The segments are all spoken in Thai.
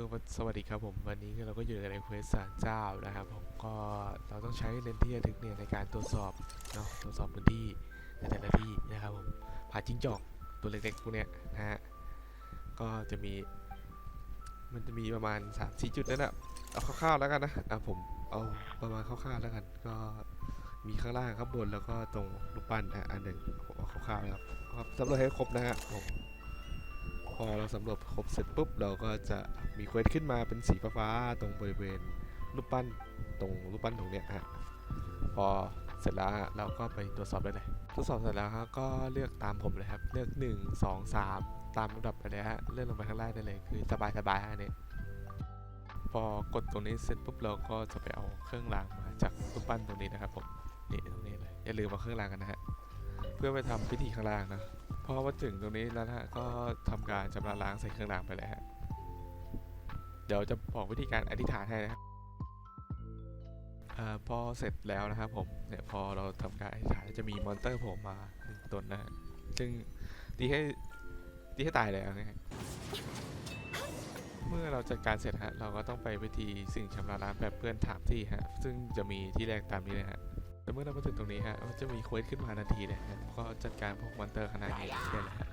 อวันสวัสดีครับผม วันนี้เราก็อยู่ในเควสสารเจ้านะครับผมก็เราต้องใช้เลนส์ที่ระทึกเนี่ยในการตรวจสอบเนาะตรวจสอบพื้นที่ในแต่ละที่นะครับผมผ่าจิ้งจอกตัวเล็กๆพวกเนี้ยนะฮะก็จะมี มันจะมีประมาณ3ามสี่จุดนั่นแหละเอาคร่าวๆแล้วกันนะอะผมเอาประมาณคร่าวๆแล้วกัน ก็มีข้างล่างข้างบนแล้วก็ตรงรูปปั้นอะอันหนึ่งเอาคร่าวๆนะครับครับสำรวจให้ครบนะฮะผม พอเราสำรวจครบเสร็จปุ๊บเราก็จะมีเควสขึ้นมาเป็นสีฟ้าตรงบริเวณรูปปั้นตรงรูปปั้นตรงเนี้ยฮะพอเสร็จแล้วเราก็ไปตรวจสอบได้เลยตรวจสอบเสร็จแล้วก็เลือกตามผมเลยครับเลือก 1 2 3 ตามลำดับไปเลยฮะเลื่อนลงไปข้างล่างได้เลยคือสบายๆฮะเนี่ยพอกดตรงนี้เสร็จปุ๊บเราก็จะไปเอาเครื่องรางมาจากรูปปั้นตรงนี้นะครับผมนี่ตรงนี้เลยอย่าลืมเอาเครื่องรางกันนะฮะเพื่อไปทำพิธีข้างล่างนะ พอมาถึงตรงนี้แล้วนะก็ทำการชำระล้างใส่เครื่องรางไปเลยฮะ เดี๋ยวจะบอกวิธีการอธิษฐานให้นะครับอพอเสร็จแล้วนะครับผมเนี่ยพอเราทำการอธิษฐานจะมีมอนเตอร์ผล่มาหนึ่งตนนะฮะซึ่งตีให้ตีให้ตายเลยเอาง่ยเมื่อเราจัดการเสร็จฮะเราก็ต้องไปวิธีสิ่งชำระล้างแบบเพื่อนถามที่ฮะซึ่งจะมีที่แรกตามนี้เลยฮะ แต่เมื่อเรามาถึงตรงนี้ฮะมันจะมีเควสขึ้นมาทันทีเลยฮะก็จัดการพวกมอนเตอร์ขนาดนี้ได้เลยฮะ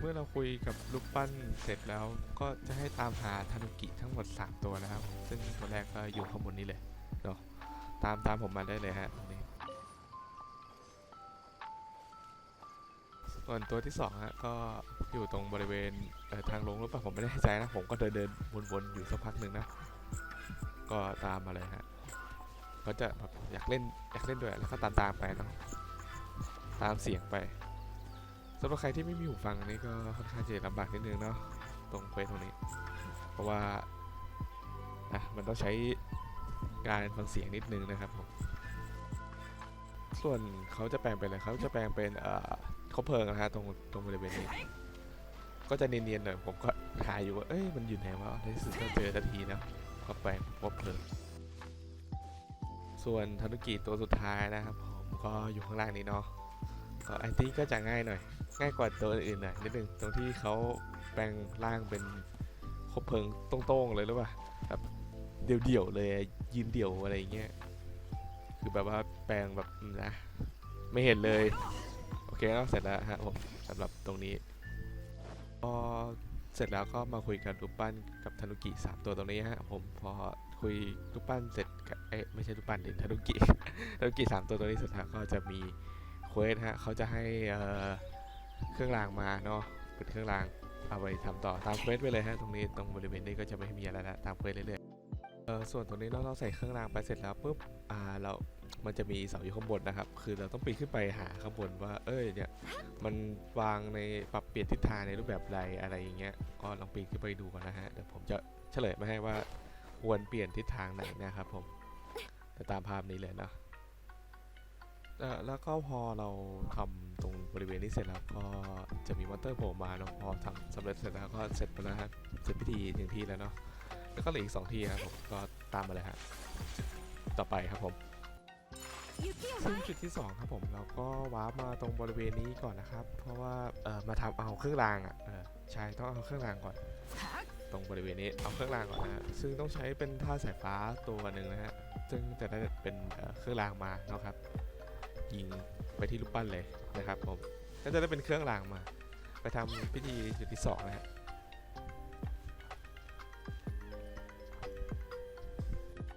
เมื่อเราคุยกับลูกปั้นเสร็จแล้วก็จะให้ตามหาทานุกิทั้งหมด 3 ตัวนะครับ ซึ่งตัวแรกก็อยู่ข้างบนนี้เลยเนาะตามตามผมมาได้เลยฮะตรงนี้ส่วนตัวที่สองฮะก็อยู่ตรงบริเวณเทางลงหรือเปล่าผมไม่แน่ใจนะ ผมก็เดินเดินวนๆอยู่สักพักหนึ่งนะ ก็ตามมาเลยฮะเขาจะแบบอยากเล่นอยากเล่นด้วยแล้วก็ตามตามไปเนาะตามเสียงไปสำหรับใครที่ไม่มีหูฟังนี่ก็ค่อนข้างจะลำบากนิดนึงเนาะตรงเควสตรงนี้ เพราะว่าอะมันต้องใช้การฟังเสียงนิดนึงนะครับผมส่วนเขาจะแปลงเป็นอะไรเขาจะแปลงเป็นเอ่อเขาเพลิงนะฮะตรงตรงบริเวณนี้ก็จะเนียนๆหน่อยผมก็หาอยู่ว่าเอ้ยมันอยู่ไหนวะในสุดก็เจอทันทีนะ ก็แปลงพบเพลิงส่วนธนุกิตัวสุดท้ายนะครับผมก็อยู่ข้างล่างนี้เนาะก็ไอตี้ก็จะง่ายหน่อย ง่ายกว่าตัวอื่นหน่อยนิดนึงตรงที่เขาแปลงร่างเป็นคบเพลิงตรงๆเลยหรือเปล่าแบบเดี่ยวๆเลยยืนเดี่ยวอะไรเงี้ยคือแบบว่าแปลงแบบนะไม่เห็นเลย โอเคก็เสร็จแล้วฮะผมสำหรับตรงนี้พอ เสร็จแล้วก็มาคุยกับรูปปั้นกับธนุกิสามตัวตรงนี้ฮะผมพอคุยรูปปั้นเสร็จเอ๊ะไม่ใช่รูปปั้นดิธนุกิธนุกิสามตัวตรงนี้สร็จแล้วก็จะมีเควสฮะเขาจะให้เครื่องรางมาเนาะเป็นเครื่องรางเอาไปทำต่อตามเควสไปเลยฮะตรงนี้ตรงบริเวณนี้ก็จะไม่มีอะไรละตามเควสเรื่อยๆเออส่วนตรงนี้เราเราใส่เครื่องรางไปเสร็จแล้วปุ๊บอ่าเรามันจะมีเสาอยู่ข้างบนนะครับ คือเราต้องปีนขึ้นไปหาข้างบนว่า เอ้ยเนี่ย มันวางในปรับเปลี่ยนทิศทางในรูปแบบใดอะไรอย่างเงี้ยก็ลองปีนขึ้นไปดูกันนะฮะเดี๋ยวผมจะเฉลยมาให้ว่าควรเปลี่ยนทิศทางไหนนะครับผมแต่ตามภาพนี้เลยนะเอ่อแล้วก็พอเราทำตรงบริเวณนี้เสร็จแล้วก็จะมีมอนเตอร์โผล่มาเนาะพอทำสำเร็จเสร็จแล้วก็เสร็จไปแล้วฮะเสร็จพิธีหนึ่งที่แล้วเนาะแล้วก็เหลืออีกสองที่ครับผมก็ตามมาเลยฮะต่อไปครับผม ซึ่งจุดที่ 2 ครับผมเราก็ว้ามาตรงบริเวณนี้ก่อนนะครับ เพราะว่าเออมาทำเอาเครื่องรางอะเออใช่ต้องเอาเครื่องรางก่อน ตรงบริเวณนี้เอาเครื่องรางก่อนนะซึ่งต้องใช้เป็นท่าสายฟ้าตัวหนึ่งนะฮะซึ่งจะได้เป็นเครื่องรางมาเนาะครับ ยิงไปที่รูปปั้นเลยนะครับผมก็จะได้เป็นเครื่องรางมา ไปทำพิธีจุดที่สองนะฮะ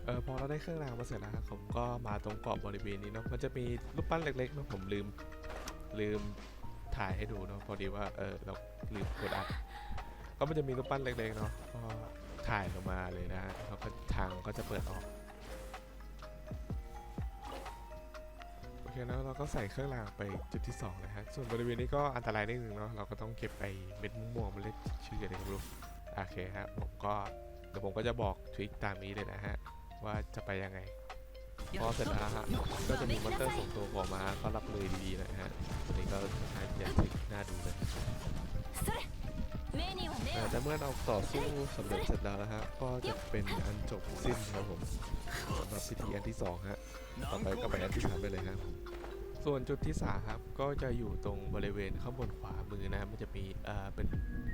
เออพอเราได้เครื่องรางมาเสร็จแล้วครับผมก็มาตรงเกาะบริเวณนี้เนาะมันจะมีรูปปั้นเล็กๆเนาะผมลืมลืมถ่ายให้ดูเนาะพอดีว่าเออเราลืมกดอัดก็มันจะมีรูปปั้นเล็กๆเนาะก็ถ่ายลงมาเลยนะฮะแล้วก็ทางก็จะเปิดออกโอเคแล้วเราก็ใส่เครื่องรางไปจุดที่สองเลยฮะส่วนบริเวณนี้ก็อันตรายนิดนึงเนาะเราก็ต้องเก็บไอ้เม็ดม่วงๆมาเล่นชื่ออะไรก็ไม่รู้โอเคฮะผมก็เดี๋ยวผมก็จะบอกทริคตามนี้เลยนะฮะ ว่าจะไปยังไงพอเสร็จแล้วฮะก็จะมีมอนเตอร์ส่งตัวออกมาก็รับเลยดีๆนะฮะตัวนี้ก็ค่อนข้างจะติดหน้าดูเลยแต่เมื่อเราต่อสู้สำเร็จเสร็จแล้วนะฮะก็จะเป็นอันจบสิ้นครับผมสำหรับพิธีอันที่2ฮะต่อไปก็ไปอันที่3ไปเลยฮะ ส่วนจุดที่สามครับก็จะอยู่ตรงบริเวณข้างบนขวามือนะครับมันจะมีเอ่อเป็น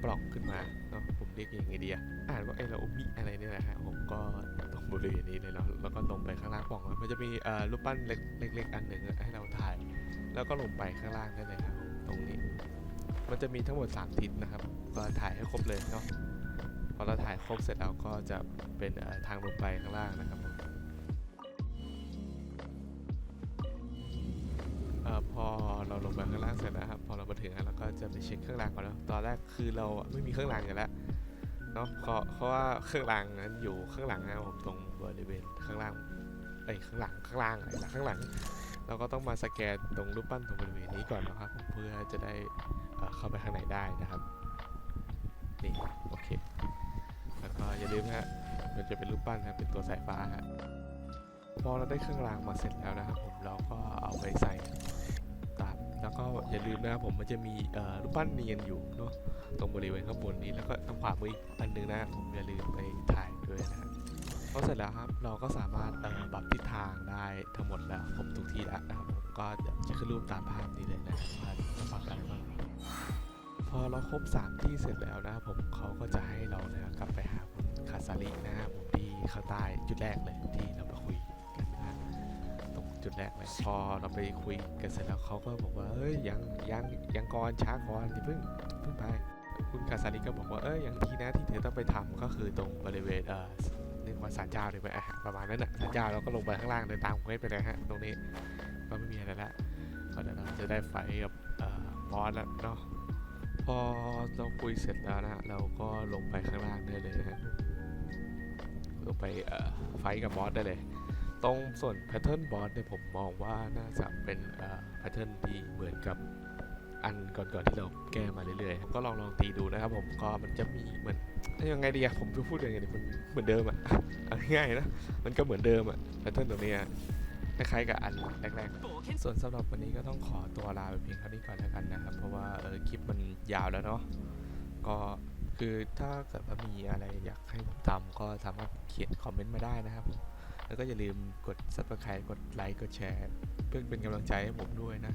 ปล่องขึ้นมาเนาะผมเรียกยังไงดีอะอ่านว่าไอเรามิอะไรเนี่ยนะฮะผมก็ตรงบริเวณนี้เลยเนาะแล้วก็ลงไปข้างล่างปล่องมันจะมีเอ่อรูปปั้นเล็กๆอันหนึ่งให้เราถ่าย แล้วก็ลงไปข้างล่างได้เลยครับตรงนี้ มันจะมีทั้งหมด 3 ทิศนะครับ ก็ถ่ายให้ครบเลยเนาะพอเราถ่ายครบเสร็จแล้วก็จะเป็นทางลงไปข้างล่างนะครับ พอเราลงไปข้างล่างเสร็จนะครับ พอเรามาถึงแล้วเราก็จะไปเช็คเครื่องรางก่อนเนอะตอนแรกคือเราไม่มีเครื่องรางอยู่แล้วเนาะเพราะเพราะว่าเครื่องรางนั้นอยู่ข้างหลังนะครับผมตรงบริเวณข้างล่างเอ้ยข้างหลังข้างล่างอะไรล่ะข้างหลัง เราก็ต้องมาสแกนตรงรูปปั้นตรงบริเวณนี้ก่อนนะครับ เพื่อจะได้เเข้าไปข้างในได้นะครับนี่โอเคแล้วก็อย่าลืมฮะมันจะเป็นรูปปั้นนะเป็นตัวสายฟ้าฮะพอเราได้เครื่องรางมาเสร็จแล้วนะครับผมเราก็เอาไปใส่ แล้วก็อย่าลืมนะครับผมมันจะมีรูปปั้นเนียนอยู่เนาะตรงบริเวณข้างบนนี้แล้วก็ทางขวามืออีกอันหนึงนะครับผมอย่าลืมไปถ่ายด้วยนะครับพอเสร็จแล้วครับเราก็สามารถปรับทิศทางได้ทั้งหมดแล้วครบทุกที่แล้วนะครับผมก็จะขึ้นรูปตามภาพนี้เลยนะครับว่าจะปรับอะไรบ้างพอเราครบ 3 ที่เสร็จแล้วนะครับผมเขาก็จะให้เรานะครับกลับไปหาคุณคาซารินะครับผมที่ข้างใต้จุดแรกเลยที่เรา จุดแรกเลยพอเราไปคุยกันเสร็จแล้วเขาก็บอกว่าเอ้ยยังยังยังก่อนช้าก่อนอย่าเพิ่งเพิ่งไป คุณคาซาริก็บอกว่าเอ้ยอย่างที่นะที่เธอต้องไปทำก็คือตรงบริเวณเอ่อเรียกว่าศาลเจ้าดีไหมอะประมาณนั้นน่ะศาลเจ้าเราก็ลงไปข้างล่างเดินตามเควสไปเลยฮะตรงนี้ก็ไม่มีอะไรละก็เดี๋ยวเราจะได้ไฟกับบอสแล้วเนาะพอเราคุยเสร็จแล้วนะฮะเราก็ลงไปข้างล่างได้เลยนะฮะลงไปไฟกับบอสได้เลย ตรงส่วนแพทเทิร์นบอสเนี่ยผมมองว่าน่าจะเป็นแพทเทิร์นที่เหมือนกับอันก่อนๆที่เราแก้มาเรื่อยๆก็ลองลองตีดูนะครับผมก็มันจะมีเหมือนยังไงดีอะผมจะพูดยังไงดีมันเหมือนเดิมอะง่ายนะมันก็เหมือนเดิมอะแพทเทิร์นตรงนี้อะคล้ายๆกับอันแรกๆ ส่วนสำหรับวันนี้ก็ต้องขอตัวลาไปเพียงเท่านี้ก่อนแล้วกันนะครับ เพราะว่าเออคลิปมันยาวแล้วเนาะก็คือถ้าเกิดว่ามีอะไรอยากให้ผมทำก็สามารถเขียนคอมเมนต์มาได้นะครับผม แล้วก็อย่าลืมกด subscribe กดไลค์กดแชร์ เพื่อเป็นกำลังใจให้ผมด้วยนะ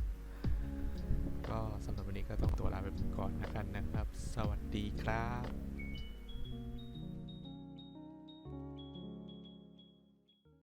ก็สำหรับวันนี้ก็ต้องตัวลาไปก่อนนะกันนะครับ สวัสดีครับ